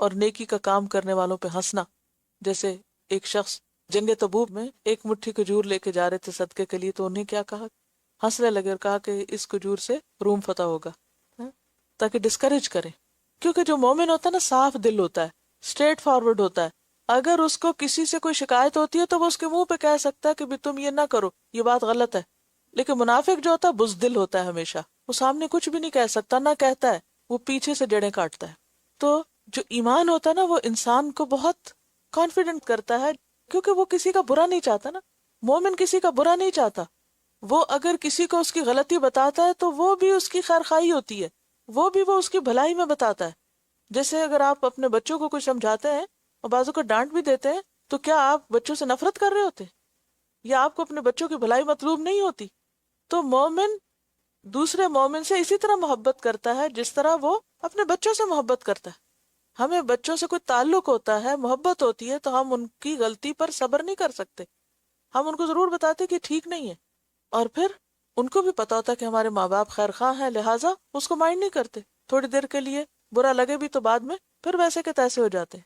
اور نیکی کا کام کرنے والوں پہ ہنسنا۔ جیسے ایک شخص جنگ تبوب میں ایک مٹھی کھجور لے کے جا رہے تھے صدقے کے لیے تو انہیں کیا کہا؟ ہنسنے لگے اور کہا کہ اس کھجور سے روم فتح ہوگا۔ ہاں؟ تاکہ ڈسکریج کرے کیونکہ جو مومن ہوتا ہے نا، صاف دل ہوتا ہے اسٹریٹ فارورڈ ہوتا ہے۔ اگر اس کو کسی سے کوئی شکایت ہوتی ہے تو وہ اس کے منہ پہ کہہ سکتا ہے کہ بھی تم یہ نہ کرو، یہ بات غلط ہے۔ لیکن منافق جو ہوتا ہے بزدل ہوتا ہے ہمیشہ۔ وہ سامنے کچھ بھی نہیں کہہ سکتا، نہ کہتا ہے، وہ پیچھے سے جڑیں کاٹتا ہے۔ تو جو ایمان ہوتا ہے نا، وہ انسان کو بہت کانفیڈنٹ کرتا ہے، کیونکہ وہ کسی کا برا نہیں چاہتا نا۔ مومن کسی کا برا نہیں چاہتا۔ وہ اگر کسی کو اس کی غلطی بتاتا ہے تو وہ بھی اس کی خیر خائی ہوتی ہے۔ وہ بھی وہ اس کی بھلائی میں بتاتا ہے۔ جیسے اگر آپ اپنے بچوں کو کچھ سمجھاتے ہیں اور بازو کو ڈانٹ بھی دیتے ہیں، تو کیا آپ بچوں سے نفرت کر رہے ہوتے؟ یا آپ کو اپنے بچوں کی بھلائی مطلوب نہیں ہوتی؟ تو مومن دوسرے مومن سے اسی طرح محبت کرتا ہے، جس طرح وہ اپنے بچوں سے محبت کرتا ہے۔ ہمیں بچوں سے کوئی تعلق ہوتا ہے، محبت ہوتی ہے، تو ہم ان کی غلطی پر صبر نہیں کر سکتے۔ ہم ان کو ضرور بتاتے کہ ٹھیک نہیں ہے۔ اور پھر ان کو بھی پتا ہوتا کہ ہمارے ماں باپ خیر خواہ ہیں، لہٰذا اس کو مائنڈ نہیں کرتے۔ تھوڑی دیر کے لیے، برا لگے بھی تو بعد میں پھر ویسے کے تیسے ہو جاتے۔